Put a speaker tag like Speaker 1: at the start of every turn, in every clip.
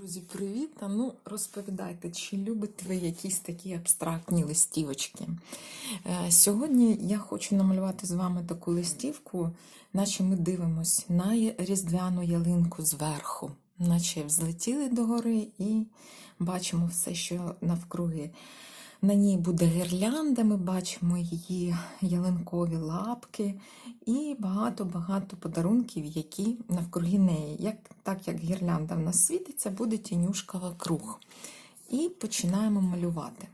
Speaker 1: Друзі, привіт! А ну розповідайте, чи любите ви якісь такі абстрактні листівочки? Е, Сьогодні я хочу намалювати з вами таку листівку, наче ми дивимось на різдвяну ялинку зверху, наче взлетіли догори і бачимо все, що навкруги. На ній буде гірлянда, ми бачимо її ялинкові лапки і багато-багато подарунків, які навкруги неї. Як, так як гірлянда в нас світиться, буде тінюшка вокруг. І починаємо малювати.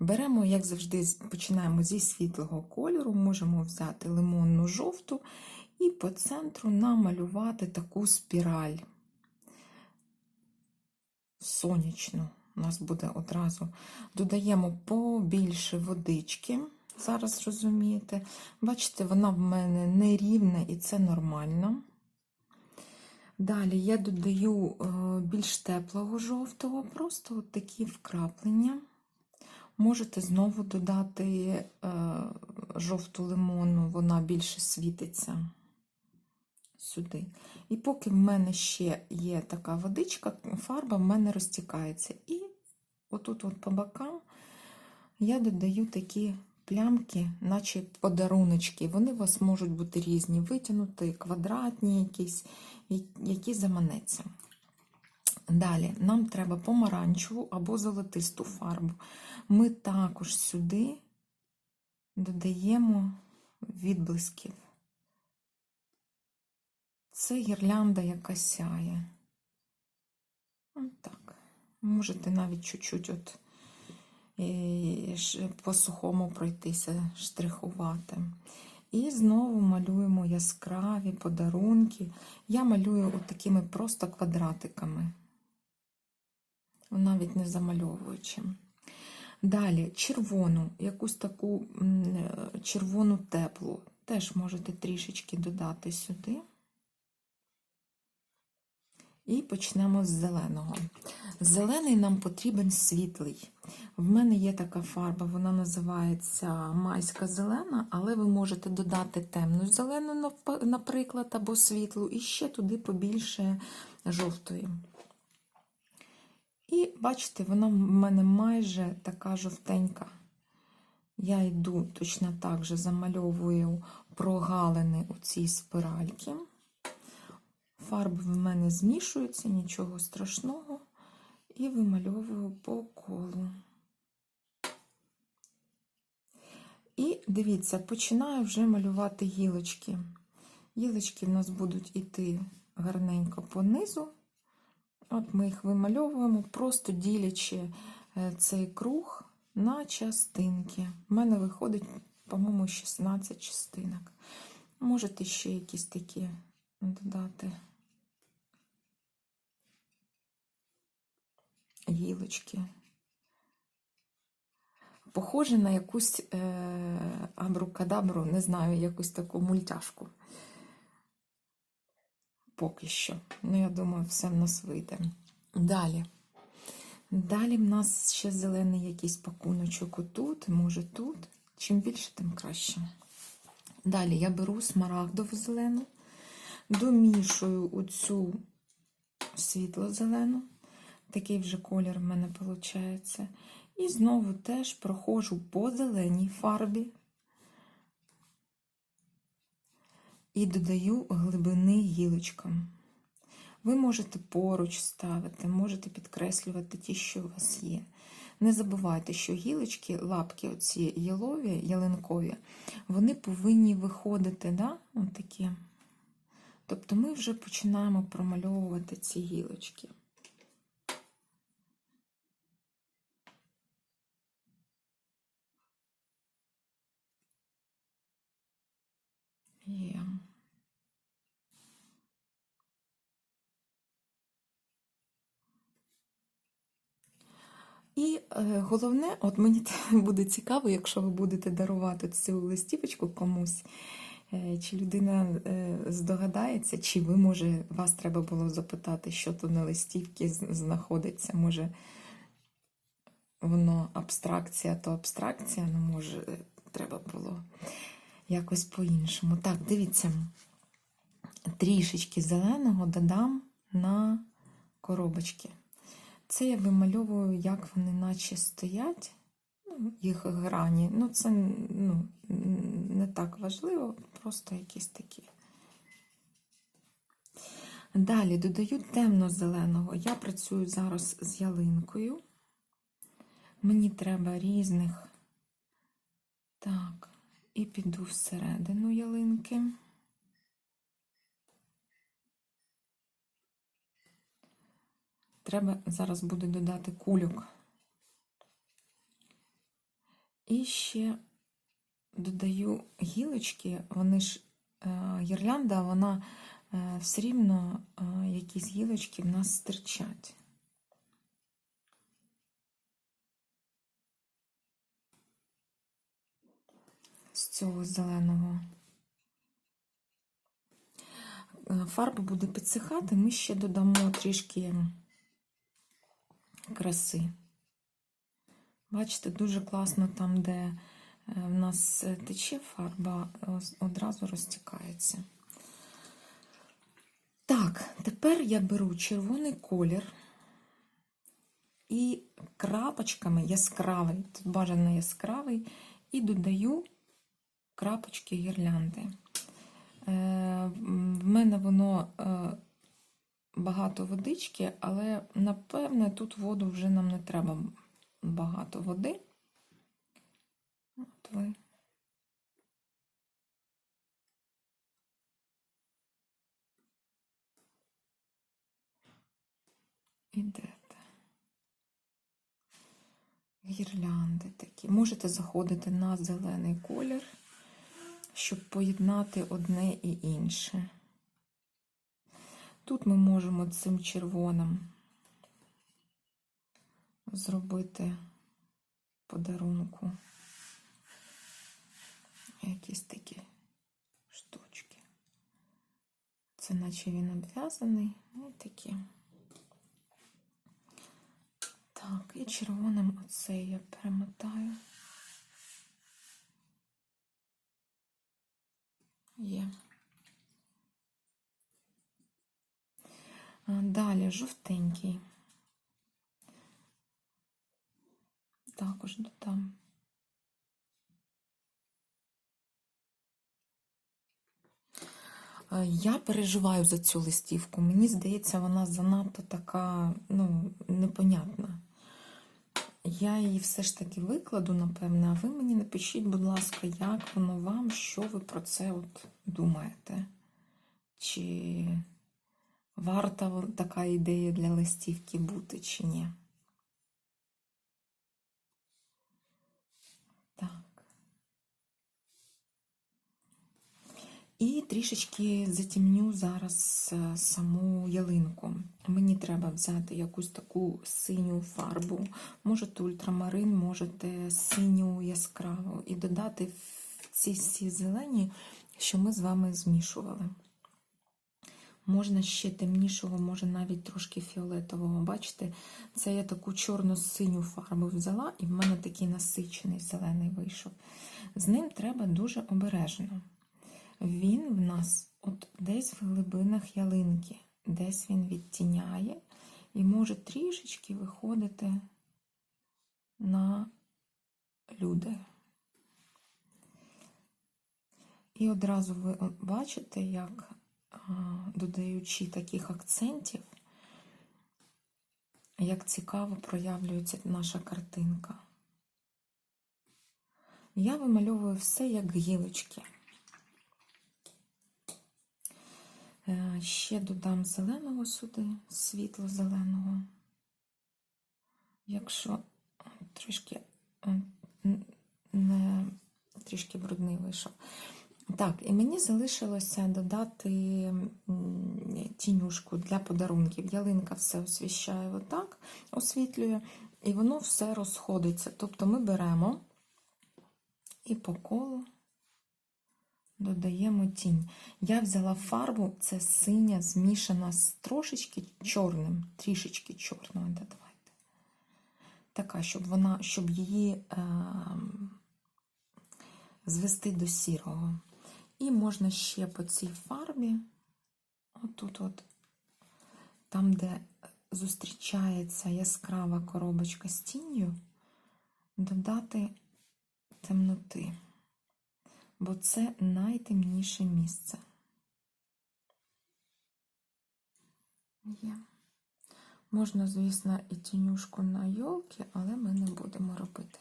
Speaker 1: Беремо, як завжди, починаємо зі світлого кольору, можемо взяти лимонну жовту і по центру намалювати таку спіраль сонячну. У нас буде одразу. Додаємо побільше водички. Зараз розумієте. Бачите, вона в мене нерівна і це нормально. Далі я додаю е, більш теплого жовтого, просто от такі вкраплення. Можете знову додати е, жовту лимонну, вона більше світиться сюди. І поки в мене ще є така водичка, фарба в мене розтікається. І отут от по бокам я додаю такі плямки, наче подаруночки. Вони у вас можуть бути різні, витягнуті, квадратні, якісь, які заманеться. Далі нам треба помаранчеву або золотисту фарбу. Ми також сюди додаємо відблисків. Це гірлянда, яка сяє. От так. Можете навіть чуть-чуть от е, по сухому пройтися, штрихувати. І знову малюємо яскраві подарунки. Я малюю от такими просто квадратиками, навіть не замальовуючи. Далі червону, якусь таку е, червону теплу, теж можете трішечки додати сюди. І почнемо з зеленого. Зелений нам потрібен світлий. В мене є така фарба, вона називається майська зелена, але ви можете додати темну зелену, наприклад, або світлу, і ще туди побільше жовтої. І бачите, вона в мене майже така жовтенька. Я йду точно так же замальовую прогалини у цій спиральці. Фарби в мене змішуються, нічого страшного. І вимальовую по колу. І дивіться, починаю вже малювати гілочки. Гілочки в нас будуть іти гарненько по низу. От ми їх вимальовуємо, просто ділячи е, цей круг на частинки. У мене виходить, по-моєму, 16 частинок. Можете ще якісь такі додати. Гілочки. Похоже на якусь е, абрукадабру, не знаю, якусь таку мультяшку. Поки що. Ну, я думаю, все в нас вийде. Далі. Далі в нас ще зелений якийсь пакуночок отут, може тут. Чим більше, тим краще. Далі я беру смарагдову зелену, домішую у цю світло-зелену. Такий вже колір в мене виходить. І знову теж проходжу по зеленій фарбі і додаю глибини гілочкам. Ви можете поруч ставити, можете підкреслювати ті, що у вас є. Не забувайте, що гілочки, лапки, оці ялові, ялинкові, вони повинні виходити, да? От. Тобто ми вже починаємо промальовувати ці гілочки. Є. І е, головне, от мені буде цікаво, якщо ви будете дарувати цю листівочку комусь, е, чи людина е, здогадається, чи ви, може, вас треба було запитати, що то на листівці знаходиться. Може, воно абстракція, то абстракція, ну, може, треба було якось по-іншому. Так, дивіться, трішечки зеленого додам на коробочки. Це я вимальовую, як вони наче стоять, ну, їх грані. Ну, це ну, не так важливо, просто якісь такі. Далі додаю темно-зеленого. Я працюю зараз з ялинкою. Мені треба різних. Так, і піду всередину ялинки. Треба зараз буде додати кульок. І ще додаю гілочки, вони ж е, гірлянда, вона е, все рівно е, якісь гілочки в нас стирчать. З цього зеленого. Фарба буде підсихати, ми ще додамо трішки краси. Бачите, дуже класно там, де е, в нас тече фарба, одразу розтікається. Так, тепер я беру червоний колір і крапочками яскравий, тут бажано яскравий, і додаю крапочки гірлянди. Е, В мене воно е, багато водички, але напевне тут воду вже нам не треба багато води. От ви. Ідете. Гірлянди такі. Можете заходити на зелений колір, щоб поєднати одне і інше. Тут ми можемо цим червоним зробити подарунку якісь такі штучки. Це наче він обв'язаний. Ну, такі. Так, і червоним оце я перемотаю. Є. Далі жовтенький. Також додам. Е, Я переживаю за цю листівку. Мені здається, вона занадто така, ну, непонятна. Я її все ж таки викладу, напевне, а ви мені напишіть, будь ласка, як воно вам, що ви про це от думаєте? Чи варта така ідея для листівки бути, чи ні? Так. І трішечки затімню зараз е, саму ялинку. Мені треба взяти якусь таку синю фарбу. Можете ультрамарин, можете синю яскраву, і додати в ці всі зелені, що ми з вами змішували. Можна ще темнішого, може навіть трошки фіолетового. Бачите, це я таку чорно-синю фарбу взяла, і в мене такий насичений зелений вийшов. З ним треба дуже обережно. Він в нас от десь в глибинах ялинки, десь він відтіняє і може трішечки виходити на люди. І одразу ви бачите, як додаючи таких акцентів, як цікаво проявлюється наша картинка. Я вимальовую все як гілочки. Е, Ще додам зеленого сюди, світло-зеленого. Якщо трішки е, не трішки брудний вийшов. Так, і мені залишилося додати тінюшку для подарунків. Ялинка все освіщає отак, освітлює, і воно все розходиться. Тобто ми беремо і по колу додаємо тінь. Я взяла фарбу, це синя, змішана з трошечки чорним, трішечки чорного додавайте. Така, щоб вона, щоб її е, звести до сірого. І можна ще по цій фарбі, отут, от, там, де зустрічається яскрава коробочка з тінню, додати темноти, бо це найтемніше місце. Є. Можна, звісно, і тінюшку на йолки, але ми не будемо робити.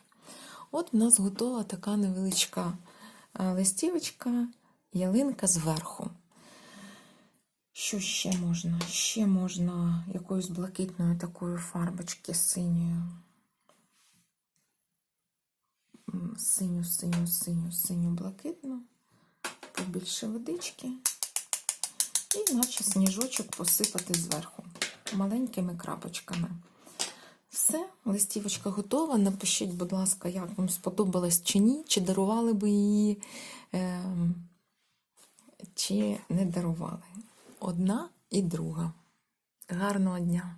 Speaker 1: От в нас готова така невеличка е, листівочка, ялинка зверху. Що ще можна? Ще можна якоюсь блакитною такою фарбочки синьою. Синю, синю, синю, синю блакитну, побільше водички. І наче сніжочок посипати зверху маленькими крапочками. Все, листівочка готова. Напишіть, будь ласка, як вам сподобалось чи ні, чи дарували би її, е, чи не дарували. Одна і друга. Гарного дня!